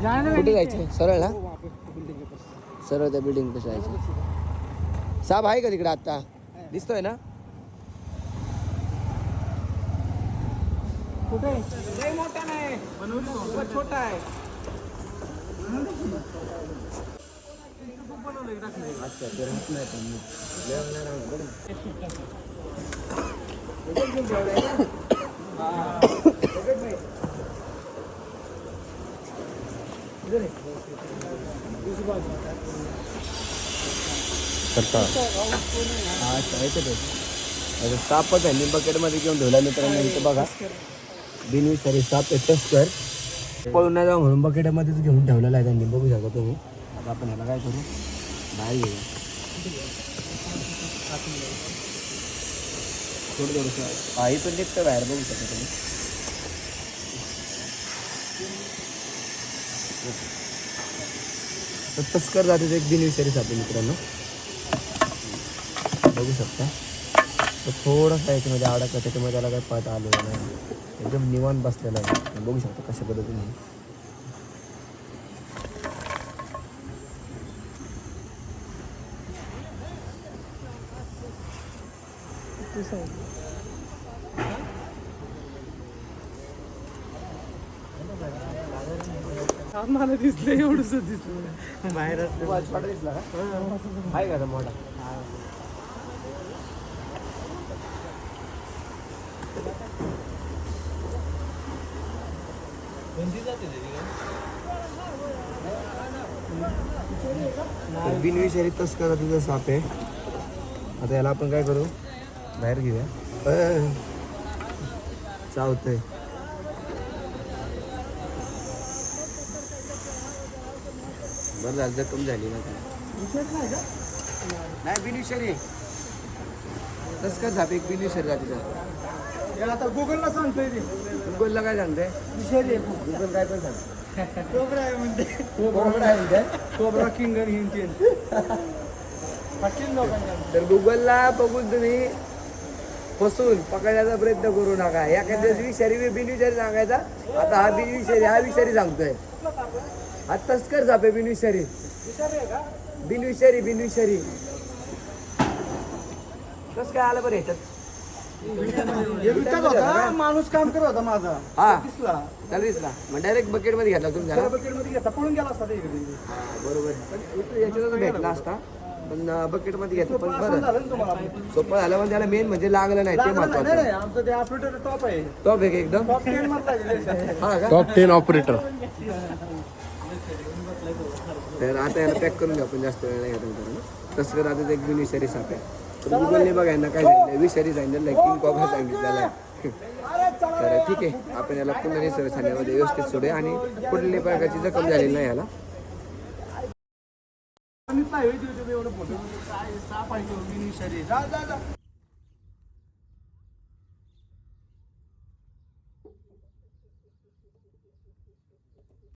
कुठे जायचं? सरळ ना सरळ त्या बिल्डिंग कसं जायचं. साप आहे का तिकडे आता दिसतोय ना? मोठा नाही. छोटा आहे. अच्छा ते राहत नाही पण. हा, अच्छा, सापच आहे. मी बकेटमध्ये घेऊन ठेवला मित्रांनो इथं बघा. बिनविषारी साप येतच तर. पळून नाही जाऊ म्हणून बकेटमध्येच घेऊन ठेवलेला आहे त्यांनी बघू शकता तुम्ही. आता आपण ह्याला काय करू? बाहेर घेऊया थोडं थोडंसं हा इथून निघतं बाहेर बघू शकता तुम्ही. तर तस्कर जाते एक बिनविषारी साप मित्रांनो. बघू शकता. तर थोडासा याच्यामध्ये अडकला त्याच्यामध्ये त्याला काही पाहता आलं नाही. एकदम निवान बसलेला आहे. बघू शकता कशा पद्धतीने मला दिसलं एवढंच दिसलं. बाहेर दिसला का? आहे का मोठा? तर बिनविषारी तस्करा तुझं साप आहे. आता याला आपण काय करू? बाहेर घेऊया. चावतंय. बरं झालं जखम झाली ना त्याला. नाही बिनविषारी तस का साप एक बिनविषारी जातीचा आता गुगलला सांगतोय ते. गुगलला काय सांगते विषारी गुगल काय पण सांगते कोबरा आहे म्हणते. कोबरा आहे म्हणते? कोबरा किंग आणि हिंटेन पटकीन लोकांना. तर गुगलला बघून तुम्ही फसून पकडण्याचा प्रयत्न करू नका. एखाद्या विषारी बिनविषारी सांगायचा. आता हा बिनविषारी हा विषारी सांगतोय. तस्कर साप आहे बिनविषारी. बिनविषारी बिनविषारी. कस काय आलं बरं ह्याच्यात हे माणूस काम करत होता माझा. हा. दिसला. त्याला दिसला. मग डायरेक्ट बकेटमध्ये घेतला तुम्ही त्याला? बकेटमध्ये घेतला. पळून गेला असता बरोबर पण इथं याच्यातच भेटला असता. पण बकेटमध्ये घेतला. पण बरं. झालं ना तुम्हाला. सोपं झालं पण त्याला मेन म्हणजे लागलं नाही. ते महत्वाचं. नाही, आमचं ते ऑपरेटर टॉप आहे. एकदम. टॉप आहे. हा का? टॉप टेन ऑपरेटर तर आता याला पॅक करून घ्या आपण जास्त वेळ नाही घेतो तसं कर आता एक बिन विषारी साप आहे तर गुगलने बघा यांना काय सांगितलं विषारी सांगितलं किंग कॉबरा सांगितलेलं आहे. तर ठीक आहे आपण याला पुन्हा निसर्ग सांगण्यामध्ये व्यवस्थित सोडूया आणि कुठल्याही प्रकारची जखम झालेली नाही याला. आम्ही पाहिजे होते एवढं फोटो. काय साप आहे जा जा.